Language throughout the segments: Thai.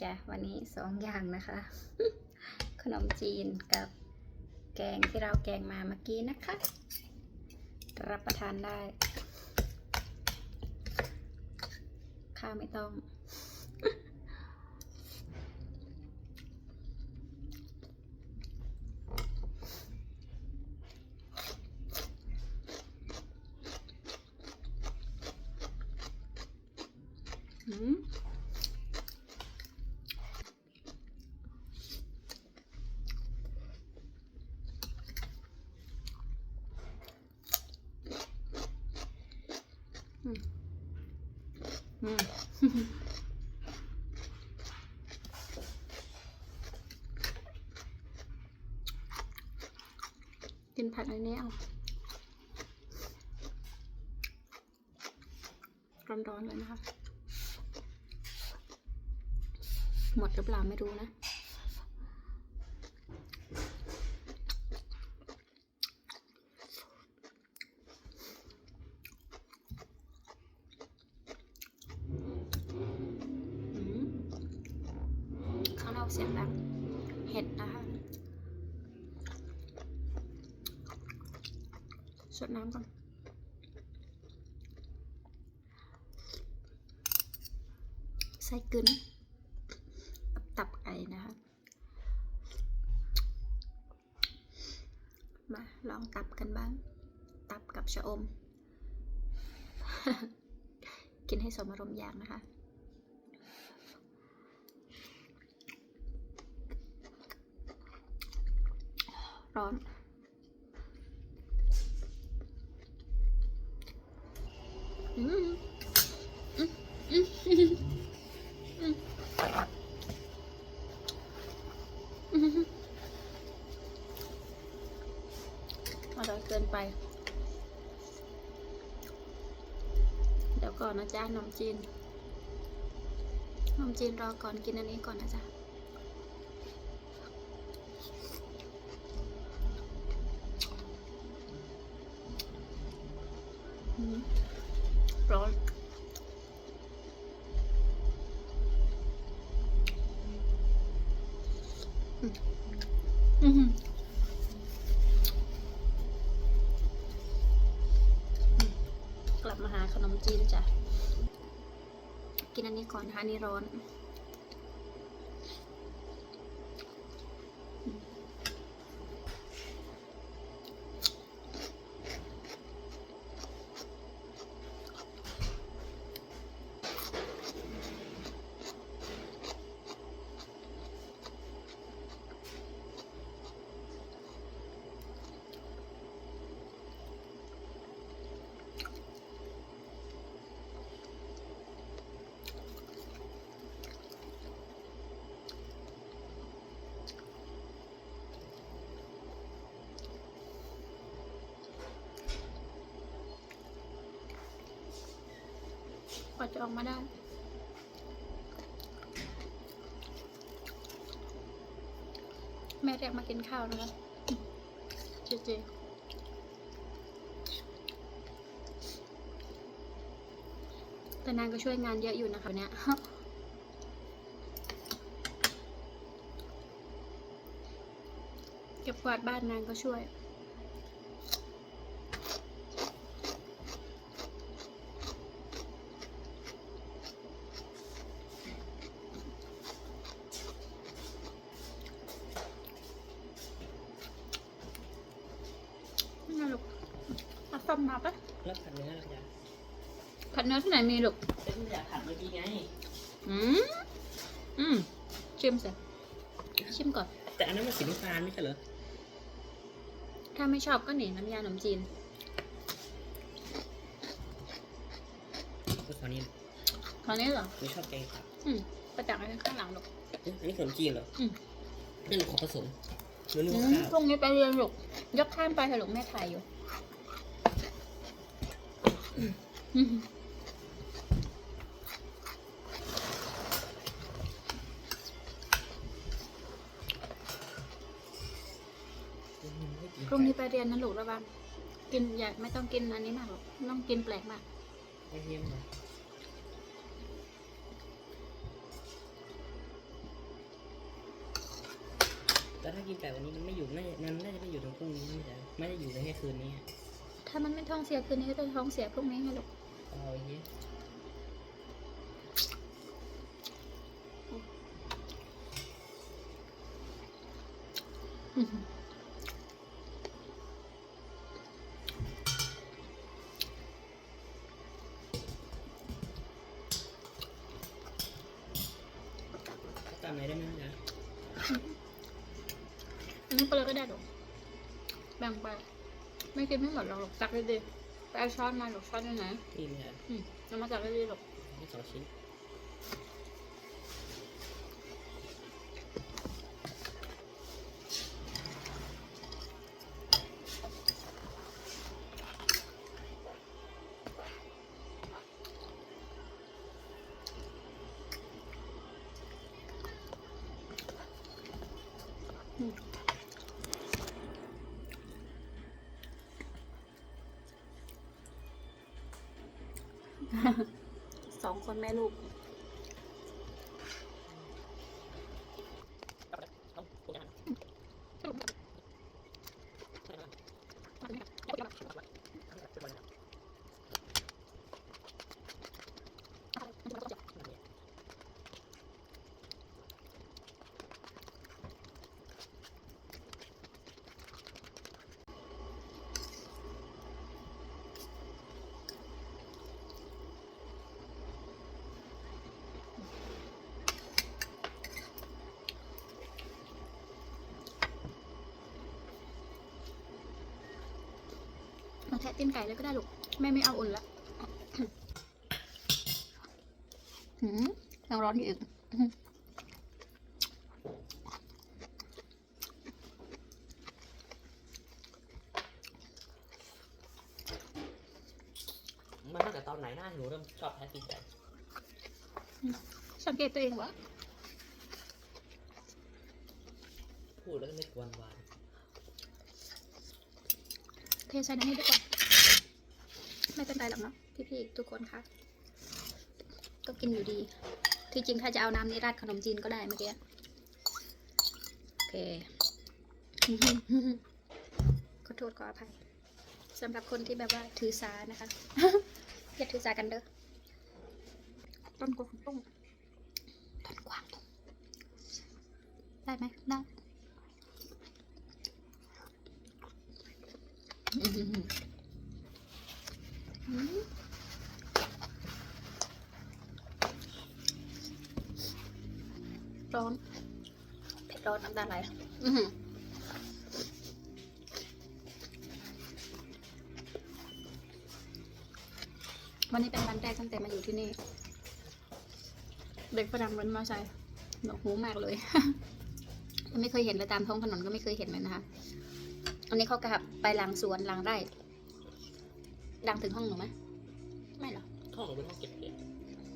จ้ะวันนี้สองอย่างนะคะ ขนมจีนกับแกงที่เราแกงมาเมื่อกี้นะคะ รับประทานได้ ข้าวไม่ต้องอืมอืม กินผัดอันนี้เอาร้อนๆเลยนะคะ หมดหรือเปล่าไม่รู้นะ ข้างนอกเสียงดังเห็ดนะคะส ดน้ำก่อนไส้กึนกับตับไก่นะคะ มาลองตับกันบ้าง ตับกับชะอม กินให้สมอารมณ์อยากนะคะร้อน อร่อยเกินไป เดี๋ยวก่อนนะจ๊ะนมจีนนมจีนรอก่อนกินอันนี้ก่อนนะจ๊ะ อืมอืมอืมกลับมาหาขนมจีนจ้ะ กินอันนี้ก่อนฮะคะอันนี่ร้อน ว่าจะออกมาได้แม่เรียกมากินข้าวนะคะเจเจแต่นางก็ช่วยงานเยอะอยู่นะคะเนี่ยเก็บกวาดบ้านนางก็ช่วย นี่ไงลูกเอาส้มมาปะ แล้วผัดเนื้อเราจะ ผัดเนื้อ ที่ไหนมีลูกเป็นอยากผัดเมื่อกี้ไง อืมอืมชิมสิชิมก่อน แต่อันนั้นมันสีน้ำตาลไม่ใช่เหรอ ถ้าไม่ชอบก็หนีน้ำยาขนมจีนก็ตอนนี้คราวนี้เหรอ ไม่ชอบแกงผัดอืมประจักษ์ไว้ข้างหลังลูกเอ๊ะอันนี้ขนมจีนเหรอ อืมนั่นของผสมเนื้ออืนุ่มมข้าวพรุ่งนี้ไปเรียนลูกยกข้ามไปเถอะลูกแม่ถ่ายอยู่อืมพรุ่งนี้ไป เรียนนะลูกระวังกินอย่าไม่ต้องกินอันนี้มากหรอกไม่ต้องกินแปลกมากไม่เยี่ยมเลยถ้ากินไก่วันนี้มันไม่อยู่น่าจะมันน่าจะไม่อยู่ถึงพรุ่งนี้ไม่ใช่ไม่ได้อยู่ในแค่คืนนี้อะถ้ามันไม่ท้องเสียคืนนี้ก็จะท้องเสียพรุ่งนี้ไงลูกเอาอย่างนี้อื้อ หือตามไหนได้ไหมจ๊ะอันนี้ไปเลยก็ได้หรอกแบ่งไป ไม่กินไม่หมดหรอกหรอกตักเลยดิไปเอาช้อนมาหรอกช้อนอยู่ไหนนี่เลยอืมจะมาตักเลยดิลูกให้สองชิ้น สองคนแม่ลูก มา แทะตีนไก่เลยก็ได้ลูกแม่ไม่เอาอุ่นละหืมยังร้อนอยู่อีกอื้อหือมาตั้งแต่ตอนไหนหน้าหนูเริ่มชอบแพ้กินไก่สังเกตตัวเองวะพูดแล้วก็ไม่กวนหวานเทใส่ในนี้ดีกว่า ไม่เป็นไรหรอกเนาะพี่ๆทุกคนคะก็กินอยู่ดี ที่จริงถ้าจะเอาน้ำนี้ราดขนมจีนก็ได้เมื่อกี้โอเคขอโทษขออภัยสำหรับคนที่แบบว่าถือสานะคะอย่าถือสากันเด้อต้นกวางตุ้งต้นกวางตุ้งได้ไหมได้อื้อหือหือ ร้อนเผ็ดร้อนน้ำตาไหลอื้อหือวันนี้เป็นวันแรกตั้งแต่มาอยู่ที่นี่ เด็กฝรั่งมันมาใส่หนวกหูมากเลยไม่เคยเห็นเลยตามท้องถนนก็ไม่เคยเห็นเลยนะคะ อันนี้เขากลับไปหลังสวนหลังไร่ ดังถึงห้องหนูไหมไม่หรอกห้องหนูเป็นห้องเก็บเห็ด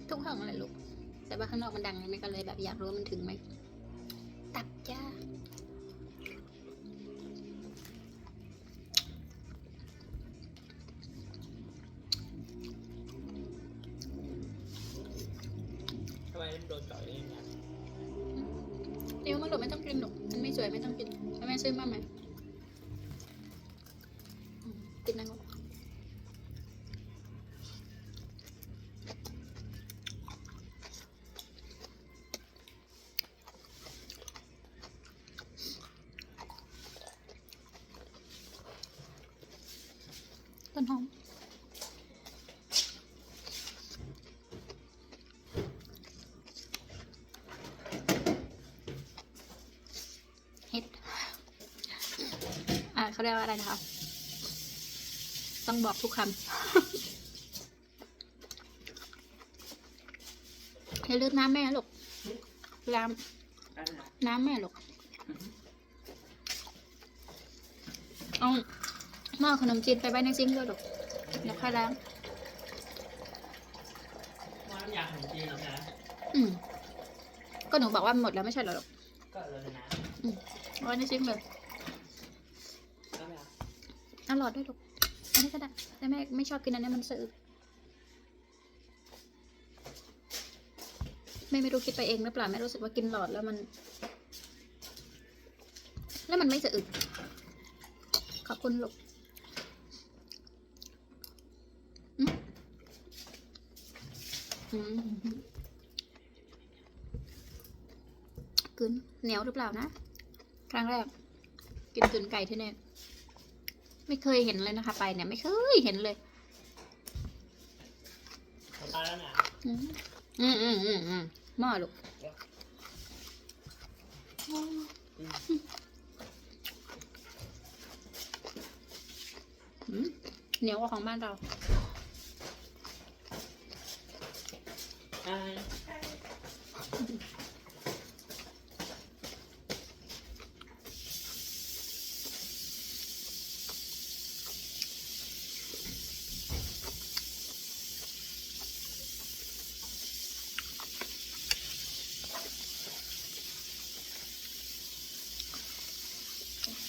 ทุกห้องอะไรลูก แต่ว่าข้างนอกมันดังไงไม่ก็เลยแบบอยากรู้ว่ามันถึงไหม ตับจ้าทำไมโดนเจาะอย่างนี้นะเดี๋ยวมันหลบไม่ต้องกินหรอกมันไม่สวยไม่ต้องกินแล้วแม่ซื้อมาไหมอืมกินนะลูกต้นหอม เฮ็ด อ่า เขาเรียกว่าอะไรนะคะ ต้องบอกทุกคำอย่าลืมน้ำแม่ลูกน้ำน้ำแม่ลูกเอาหม้อขนมจีนไปไว้ในซิงค์ด้วยลูกเดี๋ยวค่อยล้างว่าน้ำยาขนมจีนเหรอคะอืมก็หนูบอกว่าหมดแล้วไม่ใช่เหรอลูกก็เลยนะเอาไว้ในซิงค์เลยก็ไม่เอาเอาหลอดด้วยลูกอันนี้ก็ได้แต่แม่ไม่ชอบกินอันนี้มันสึกแม่ไม่รู้คิดไปเองหรือเปล่าแม่รู้สึกว่ากินหลอดแล้วมัน แล้วมันไม่สะอึกขอบคุณลูกอืมอืมกึนเหนียวหรือเปล่านะ ครั้งแรก กินกึนไก่ที่เนี่ย ไม่เคยเห็นเลยนะคะ ไปเนี่ยไม่เคยเห็นเลยเอาตายแล้วนะอืมอืมอืมอืมอืมหม้อลูกอืมเหนียวกว่าของบ้านเราอ่า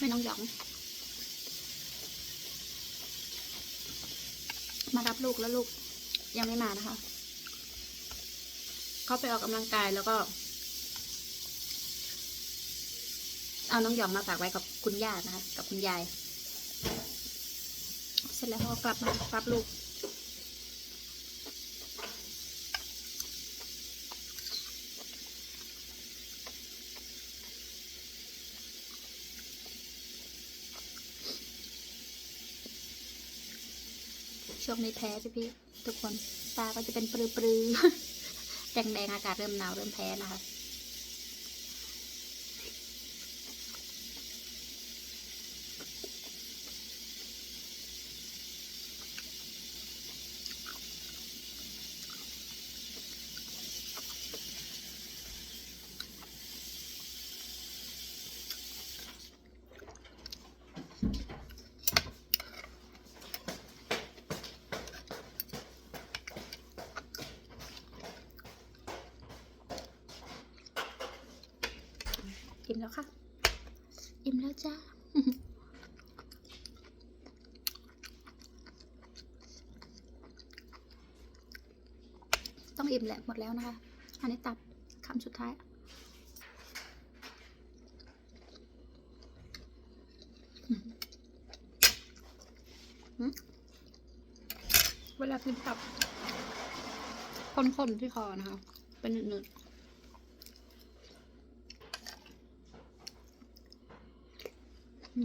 ให้น้องหยอง มารับลูกแล้วลูกยังไม่มานะคะ เขาไปออกกำลังกายแล้วก็ เอาน้องหยองมาฝากไว้กับคุณย่านะคะ กับคุณยาย เสร็จแล้วเขาก็กลับมารับลูก ช่วงนี้แพ้พี่พี่ๆทุกคนตาก็จะเป็นปรือๆแดงๆอากาศเริ่มหนาวเริ่มแพ้นะคะ อิ่มแล้วค่ะ อิ่มแล้วจ้าต้องอิ่มแหละหมดแล้วนะคะ อันนี้ตัดคำสุดท้าย เวลากินตับคนๆที่คอนะคะ เป็นหนึดๆอืม ข้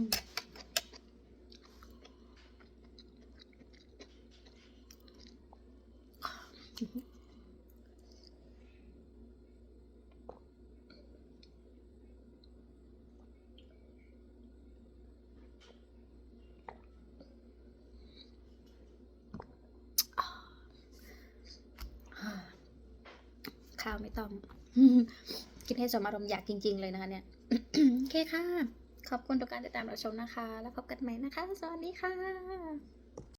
าวไม่ต้อง กินให้สมอารมณ์อยากจริง ๆ เลยนะคะเนี่ย โอเคค่ะ ขอบคุณทุกการติดตามรับชมนะคะ แล้วพบกันใหม่นะคะ สวัสดีค่ะ